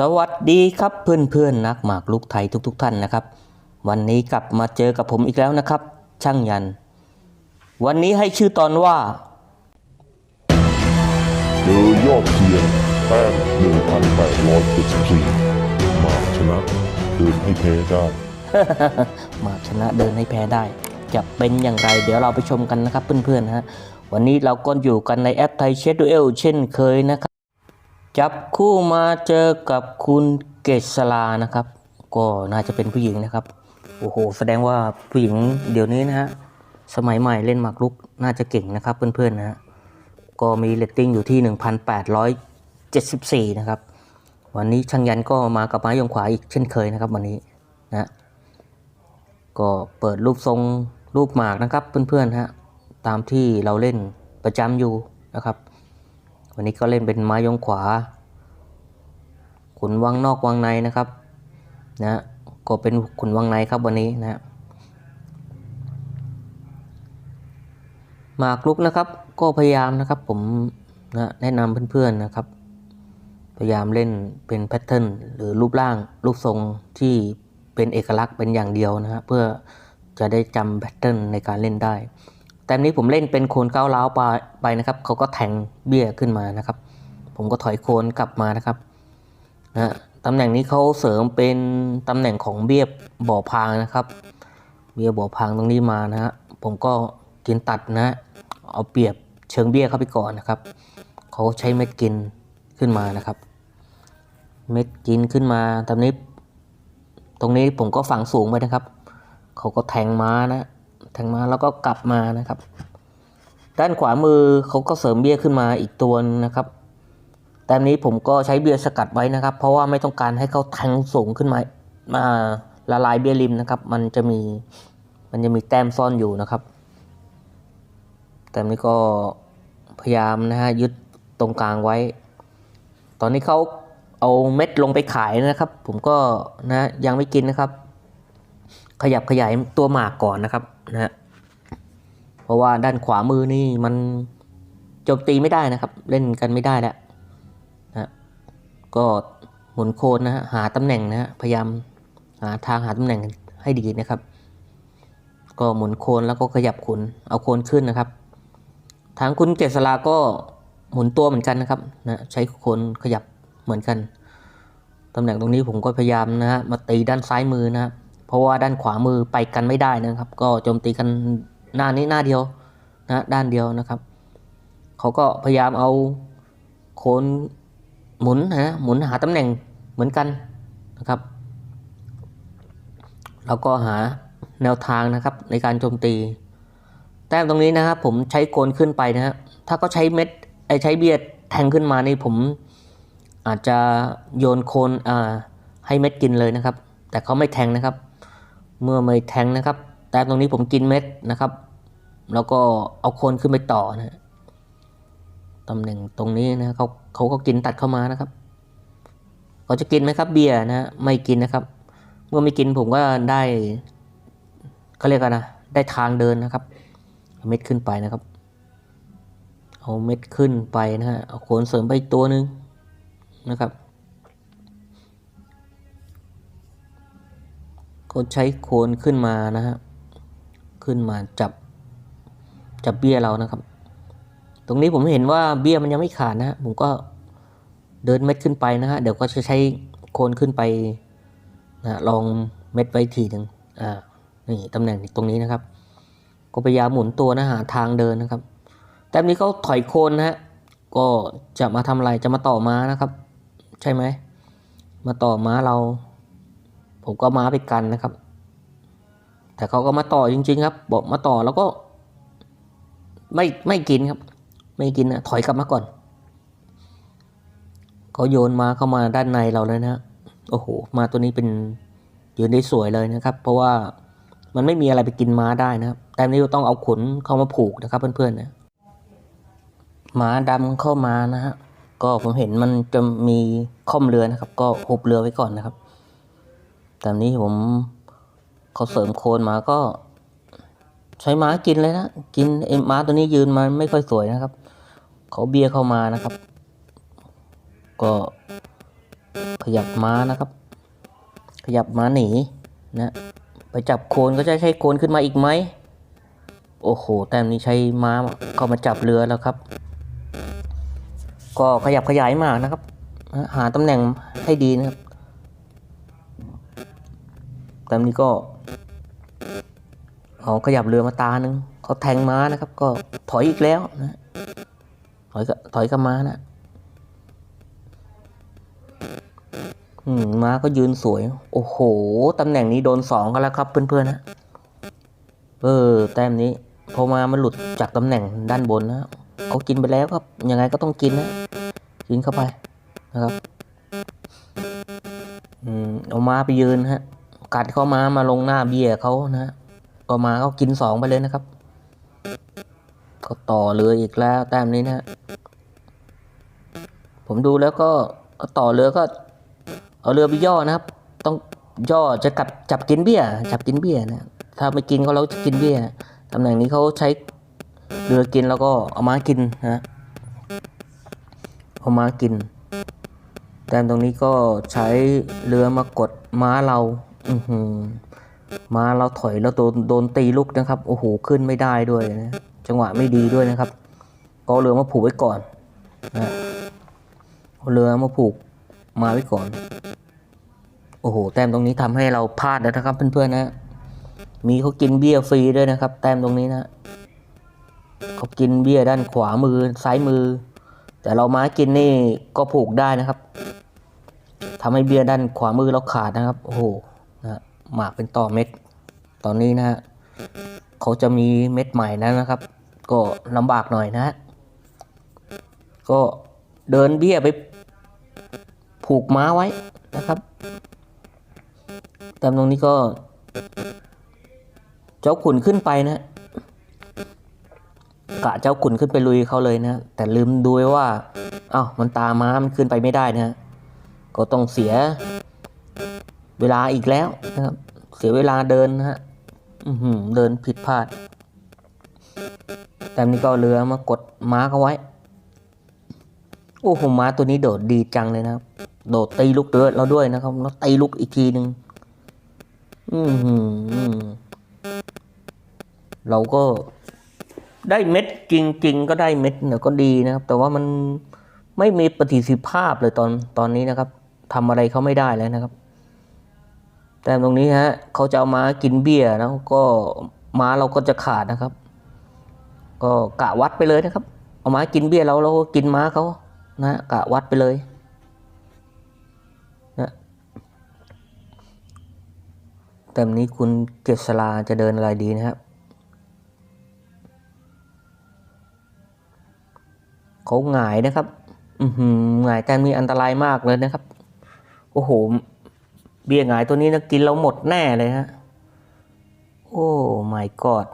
สวัสดีครับเพื่อนๆนักหมากลุกไทยทุกๆทท่านนะครับ วันนี้กลับมาเจอกับผมอีกแล้วนะครับ ช่างยัน วันนี้ให้ชื่อตอนว่าเจอยอดเทียนแต้ม1,874มากชนะเดินให้แพ้ได้หมากชนะเดินให้แพ้ได้ จะเป็นอย่างไร เดี๋ยวเราไปชมกันนะครับเพื่อนๆนะฮะวันนี้เราก็อยู่กันในแอปไทยเชดดูเอลเช่นเคยนะครับ จับคู่มาเจอกับคุณเกษลานะครับ ก็น่าจะเป็นผู้หญิงนะครับ โอ้โห แสดงว่าผู้หญิงเดี๋ยวนี้นะฮะ สมัยใหม่เล่นหมากรุกน่าจะเก่งนะครับเพื่อนๆนะฮะ ก็มีเรตติ้งอยู่ที่ 1,874 นะครับ วันนี้ช่างยันก็มากับไม้ยงขวาอีกเช่นเคยนะครับวันนี้นะก็เปิดรูปทรงรูปหมากนะครับเพื่อนๆฮะ ตามที่เราเล่นประจำอยู่นะครับ วันนี้ก็เล่นเป็นไม้ยงขวา ขุนวังนอกวังในนะครับนะก็เป็นขุนวังในครับวันนี้นะหมากรุกนะครับก็พยายามนะครับผมนะแนะนำเพื่อนๆนะครับ พยายามเล่นเป็นแพทเทิร์นหรือรูปร่างรูปทรงที่เป็นเอกลักษณ์เป็นอย่างเดียวนะฮะเพื่อจะได้จำแพทเทิร์นในการเล่นได้ แต่นี้ผมเล่นเป็นโคนก้าวร้าวไปไปนะครับเขาก็แทงเบี้ยขึ้นมานะครับ ผมก็ถอยโคนกลับมานะครับนะตำแหน่งนี้เขาเสริมเป็นตำแหน่งของเบี้ยบ่อพางนะครับ เบี้ยบ่อพางตรงนี้มานะฮะผมก็กินตัดนะ เอาเปรียบเชิงเบี้ยเข้าไปก่อนนะครับเขาใช้เม็ดกินขึ้นมานะครับ เม็ดกินขึ้นมาตอนนี้ ตรงนี้ผมก็ฝังสูงไปนะครับเขาก็แทงม้านะ แทงม้าแล้วก็กลับมานะครับ ด้านขวามือเขาก็เสริมเบี้ยขึ้นมาอีกตัวนะครับแต่นี้ผมก็ใช้เบี้ยสกัดไว้นะครับ เพราะว่าไม่ต้องการให้เขาแทงสูงขึ้นมามาละลายเบี้ยริมนะครับ มันจะมีมันจะมีแต้มซ่อนอยู่นะครับ แต่นี้ก็พยายามนะฮะยึดตรงกลางไว้ ตอนนี้เขาเอาเม็ดลงไปขายนะครับ ผมก็นะยังไม่กินนะครับ ขยับขยายตัวหมากก่อนนะครับนะฮะเพราะว่าด้านขวามือนี่มันโจมตีไม่ได้นะครับ เล่นกันไม่ได้แล้วนะฮะก็หมุนโคนนะฮะหาตำแหน่งนะฮะพยายามหาทางหาตำแหน่งให้ดีนะครับ ก็หมุนโคนแล้วก็ขยับขุนเอาโคนขึ้นนะครับ ทางคุณเกษราก็หมุนตัวเหมือนกันนะครับนะใช้โคนขยับเหมือนกันตำแหน่งตรงนี้ผมก็พยายามนะฮะมาตีด้านซ้ายมือนะครับ เพราะว่าด้านขวามือไปกันไม่ได้นะครับ ก็โจมตีกันหน้านี้หน้าเดียวนะด้านเดียวนะครับ เขาก็พยายามเอาโคนหมุนนะหมุนหาตำแหน่งเหมือนกันนะครับ แล้วก็หาแนวทางนะครับในการโจมตี แต้มตรงนี้นะครับผมใช้โกนขึ้นไปนะฮะถ้าเขาใช้เม็ดไอใช้เบียดแทงขึ้นมานี่ผมอาจจะโยนโคนอ่าให้เม็ดกินเลยนะครับ แต่เขาไม่แทงนะครับ เมื่อไม่แทงนะครับ แต้มตรงนี้ผมกินเม็ดนะครับ แล้วก็เอาโคนขึ้นไปต่อนะตำแหน่งตรงนี้นะเขาเขาก็กินตัดเข้ามานะครับเขาจะกินไหมครับเบียร์นะไม่กินนะครับ เมื่อไม่กินผมก็ได้เขาเรียกกันนะได้ทางเดินนะครับเม็ดขึ้นไปนะครับ เอาเม็ดขึ้นไปนะฮะเอาโคนเสริมไปอีกตัวหนึ่งนะครับ ก็ใช้โคนขึ้นมานะฮะขึ้นมาจับจับเบี้ยเรานะครับ ตรงนี้ผมเห็นว่าเบี้ยมันยังไม่ขาดนะฮะผมก็เดินเม็ดขึ้นไปนะฮะเดี๋ยวก็จะใช้โคนขึ้นไปนะลองเม็ดไว้ทีหนึ่งอ่านี่ตำแหน่งตรงนี้นะครับ ก็พยายามหมุนตัวนะหาทางเดินนะครับ แต่นี้เขาถอยโคนนะฮะก็จะมาทำอะไรจะมาต่อม้านะครับ ใช่ไหมมาต่อม้าเรา ผมก็มาไปกันนะครับ แต่เขาก็มาต่อจริง ๆ ครับ บอกมาต่อแล้วก็ ไม่ไม่กินครับ ไม่กินนะถอยกลับมาก่อนเขาโยนมาเข้ามาด้านในเราเลยนะฮะโอ้โห มาตัวนี้เป็นยืนได้สวยเลยนะครับ เพราะว่ามันไม่มีอะไรไปกินม้าได้นะครับ แต่นี้เราต้องเอาขนเข้ามาผูกนะครับเพื่อนๆนะม้าดำเข้ามานะฮะก็ผมเห็นมันจะมีค่อมเรือนะครับ ก็หุบเรือไว้ก่อนนะครับ แต่นี้ผมเขาเสริมโคนมาก็ ใช้ม้ากินเลยนะกินไอ้ม้าตัวนี้ยืนมาไม่ค่อยสวยนะครับเขาเบียเข้ามานะครับ ก็ขยับม้านะครับ ขยับม้าหนีนะไปจับโคนก็จะใช้โคนขึ้นมาอีกไหมโอ้โหแต้มนี้ใช้ม้าเข้ามาจับเรือแล้วครับ ก็ขยับขยายมากนะครับ หาตำแหน่งให้ดีนะครับ แต้มนี้ก็เอาขยับเรือมาตาหนึ่งเขาแทงม้านะครับ ก็ถอยอีกแล้วนะถอยกับถอยกับม้านะอืมม้าก็ยืนสวย โอ้โหตำแหน่งนี้โดนสองกันแล้วครับเพื่อนๆนะเออ แต้มนี้พอมามันหลุดจากตำแหน่งด้านบนนะเขากินไปแล้วครับ ยังไงก็ต้องกินนะกินเข้าไปนะครับ อืมเอาม้าไปยืนฮะ กัดเข้ามามาลงหน้าเบี้ยเขานะฮะก็มาเขากินสองไปเลยนะครับ ก็ต่อเรืออีกแล้วแต้มนี้นะผมดูแล้วก็ต่อเรือก็ เอาเรือไปย่อนะครับ ต้องย่อจะกลับจับกินเบี้ย จับกินเบี้ยนะถ้าไม่กินเขาเราจะกินเบี้ยตำแหน่งนี้เขาใช้เรือกินแล้วก็เอามากินนะเอามากินแต่ตรงนี้ก็ใช้เรือมากดม้าเรา อือหือมาเราถอยแล้วโดนโดนตีลุกนะครับ โอ้โห ขึ้นไม่ได้ด้วยนะ จังหวะไม่ดีด้วยนะครับ ก็เอาเรือมาผูกไว้ก่อนนะเรือมาผูกมาไว้ก่อน โอ้โห แต้มตรงนี้ทำให้เราพลาดแล้วนะครับ เพื่อนๆนะ มีเขากินเบี้ยฟรีด้วยนะครับ แต้มตรงนี้นะเขากินเบี้ยด้านขวามือซ้ายมือ แต่เรามากินนี่ก็ผูกได้นะครับทำให้เบี้ยด้านขวามือเราขาดนะครับ โอ้โห นะหมากเป็นต่อเม็ด ตอนนี้นะฮะเขาจะมีเม็ดใหม่แล้วนะครับ ก็ลำบากหน่อยนะฮะก็เดินเบี้ยไปผูกม้าไว้นะครับแต่ตรงนี้ก็ เจ้าขุนขึ้นไปนะกะเจ้าขุนขึ้นไปลุยเขาเลยนะ แต่ลืมดูไว้ว่า เอ้ามันตามม้ามันขึ้นไปไม่ได้นะ ก็ต้องเสีย เวลาอีกแล้วนะครับ เสียเวลาเดินนะฮะเดินผิดพลาด แต่นี้ก็เรือมากดม้าเขาไว้ โอ้โหม้าตัวนี้โดดดีจังเลยนะครับ โดดตีลูกเดือเราด้วยนะครับแล้วตีลูกอีกทีหนึ่งอือหือเราก็ได้เม็ดจริง ๆ ก็ได้เม็ดเนี่ยก็ดีนะครับ แต่ว่ามันไม่มีประสิทธิภาพเลยตอนตอนนี้นะครับทำอะไรเขาไม่ได้แล้วนะครับ แต่ตรงนี้ฮะเขาจะเอาม้ากินเบี้ยแล้วก็ม้าเราก็จะขาดนะครับ ก็กะวัดไปเลยนะครับ เอาม้ากินเบี้ยเราเราก็กินม้าเขานะกะวัดไปเลยนะแต่นี้คุณเกษราจะเดินอะไรดีนะครับเขาหงายนะครับ อืหงายแต่มีอันตรายมากเลยนะครับ โอ้โห เบี้ยหงายตัวนี้นะกินเราหมดแน่เลยฮะ โอ้ my god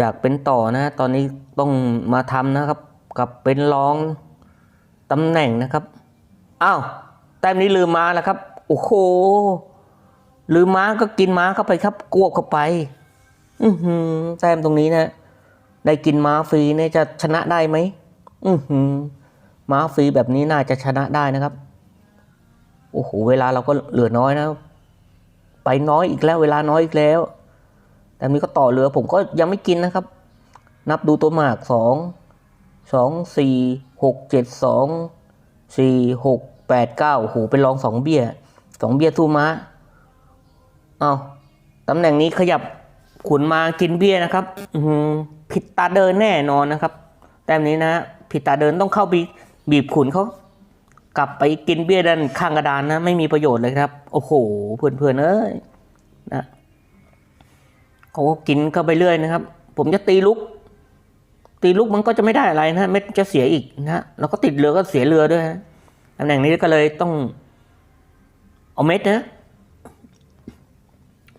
จากเป็นต่อนะตอนนี้ต้องมาทำนะครับ กับเป็นรองตำแหน่งนะครับ อ้าวแต้มนี้ลืมมาแล้วครับ โอ้โห ลืมม้าก็กินม้าเข้าไปครับกวบเข้าไป อือหือแต้มตรงนี้นะ ได้กินม้าฟรีเนี่ยจะชนะได้ไหม อือหือม้าฟรีแบบนี้น่าจะชนะได้นะครับ โอ้โหเวลาเราก็เหลือน้อยนะ ไปน้อยอีกแล้ว เวลาน้อยอีกแล้ว แต่นี้ก็ต่อเรือผมก็ยังไม่กินนะครับ นับดูตัวหมากสองสองสี่หกเจ็ดสองสี่หกแปดเก้าโอ้โหเป็นรองสองเบี้ยสองเบี้ยสู้ม้าเอาตำแหน่งนี้ขยับขุนมากินเบี้ยนะครับอือหือผิดตาเดินแน่นอนนะครับ แต้มนี้นะผิดตาเดินต้องเข้าบีบขุนเขา กลับไปกินเบี้ยด้านข้างกระดานนะ ไม่มีประโยชน์เลยครับ โอ้โห เพื่อนๆเอ้ยนะเขาก็กินเข้าไปเรื่อยนะครับ ผมจะตีลุก ตีลุกมันก็จะไม่ได้อะไรนะเม็ดจะเสียอีกนะแล้วก็ติดเรือก็เสียเรือด้วยนะตำแหน่งนี้ก็เลยต้องเอาเม็ดนะ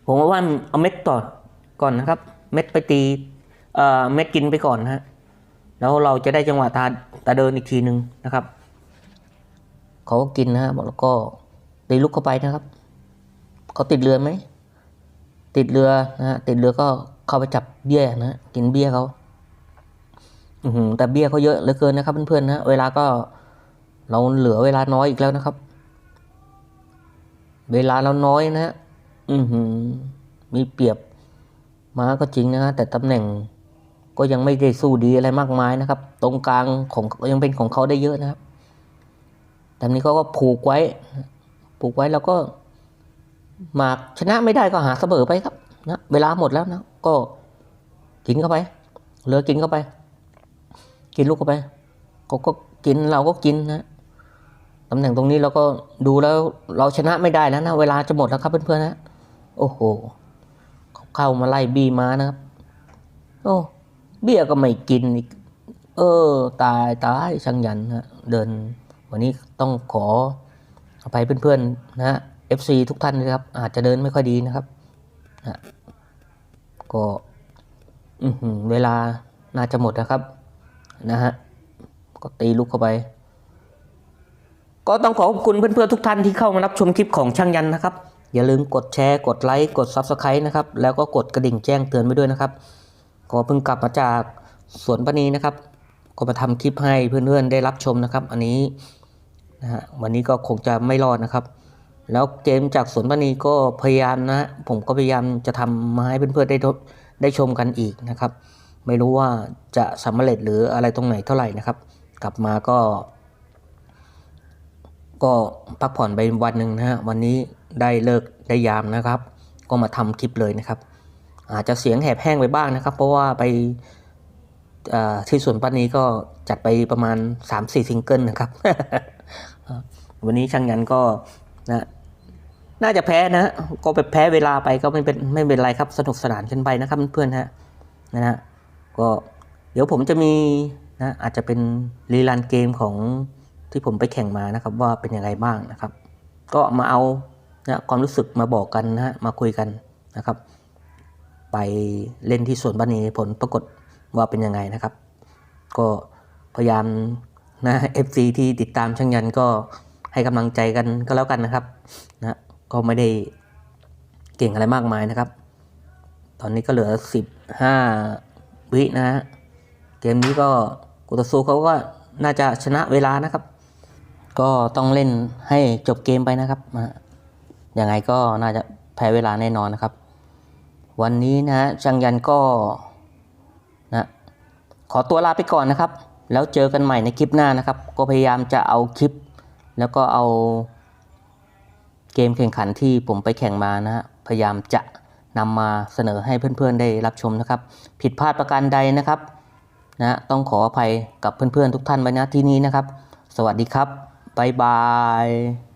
ผมว่าเอาเม็ดต่อก่อนนะครับ เม็ดไปตีเอ่อเม็ดกินไปก่อนนะฮะแล้วเราจะได้จังหวะตาตาเดินอีกทีหนึ่งนะครับ เขาก็กินนะฮะแล้วก็ตีลุกเข้าไปนะครับ เขาติดเรือไหม ติดเรือนะฮะติดเรือก็เข้าไปจับเบี้ยนะฮะกินเบี้ยเขาอือหือแต่เบี้ยเขาเยอะเหลือเกินนะครับ เพื่อนๆนะเวลาก็เราเหลือเวลาน้อยอีกแล้วนะครับ เวลาเราน้อยนะฮะอือหือมีเปรียบม้าก็จริงนะฮะแต่ตำแหน่งก็ยังไม่ได้สู้ดีอะไรมากมายนะครับ ตรงกลางของยังเป็นของเขาได้เยอะนะครับ แต่นี้เขาก็ผูกไว้ ผูกไว้แล้วก็หมากชนะไม่ได้ก็หาเสมอไปครับนะเวลาหมดแล้วนะก็กินเข้าไปเหลือกินเข้าไป กินลูกเข้าไปก็ก็กินเราก็กินนะตำแหน่งตรงนี้เราก็ดูแล้วเราชนะไม่ได้แล้วนะเวลาจะหมดแล้วครับเพื่อนๆนะโอ้โหเขาเข้ามาไล่บี้มานะครับ โอ้เบี้ยก็ไม่กินอีกเออ ตายตายช่างยันนะเดิน วันนี้ต้องขออภัยเพื่อนๆนะฮะ FC ทุกท่านนะครับ อาจจะเดินไม่ค่อยดีนะครับนะก็เวลาน่าจะหมดนะครับนะฮะก็ตีลูกเข้าไป ก็ต้องขอขอบคุณเพื่อนๆทุกท่านที่เข้ามารับชมคลิปของช่างยันนะครับ อย่าลืมกดแชร์ กดไลค์ กด Subscribe นะครับ แล้วก็กดกระดิ่งแจ้งเตือนไว้ด้วยนะครับ ก็เพิ่งกลับมาจากสวนปนีนะครับ ก็มาทำคลิปให้เพื่อนๆได้รับชมนะครับ อันนี้ นะฮะวันนี้ก็คงจะไม่รอดนะครับ แล้วเกมจากสวนปานีก็พยายามนะผมก็พยายามจะทำมาให้เพื่อนๆได้ได้ชมกันอีกนะครับ ไม่รู้ว่าจะสำเร็จหรืออะไรตรงไหนเท่าไหร่นะครับ กลับมาก็ ก็พักผ่อนไปวันหนึ่งนะฮะวันนี้ได้เลิกได้ยามนะครับ ก็มาทำคลิปเลยนะครับ อาจจะเสียงแหบแห้งไปบ้างนะครับ เพราะว่าไป ที่สวนป้านี้ก็จัดไปประมาณ 3-4ซิงเกิลนะครับ วันนี้ช่างยันก็นะน่าจะแพ้นะ ก็ไปแพ้เวลาไปก็ไม่เป็นไม่เป็นไรครับ สนุกสนานกันไปนะครับเพื่อนๆฮะนะฮะก็เดี๋ยวผมจะมีนะอาจจะเป็นรีลันเกมของที่ผมไปแข่งมานะครับ ว่าเป็นยังไงบ้างนะครับ ก็มาเอานะความรู้สึกมาบอกกันนะฮะมาคุยกันนะครับ ไปเล่นที่สวนบันีผลปรากฏ ว่าเป็นยังไงนะครับ ก็พยายามนะ FC ที่ติดตามช่างยันก็ให้กำลังใจกันก็แล้วกันนะครับนะก็ไม่ได้เก่งอะไรมากมายนะครับ ตอนนี้ก็เหลือ 15 วินะฮะเกมนี้ก็กุตซูเขาก็น่าจะชนะเวลานะครับ ก็ต้องเล่นให้จบเกมไปนะครับนะยังไงก็น่าจะแพ้เวลาแน่นอนนะครับ วันนี้นะฮะช่างยันก็ นะขอตัวลาไปก่อนนะครับ แล้วเจอกันใหม่ในคลิปหน้านะครับ ก็พยายามจะเอาคลิป แล้วก็เอาเกมแข่งขันที่ผมไปแข่งมานะฮะพยายามจะนำมาเสนอให้เพื่อนๆได้รับชมนะครับ ผิดพลาดประการใดนะครับนะต้องขออภัยกับเพื่อนๆทุกท่านไว้ณที่นี้นะครับ สวัสดีครับบ๊ายบาย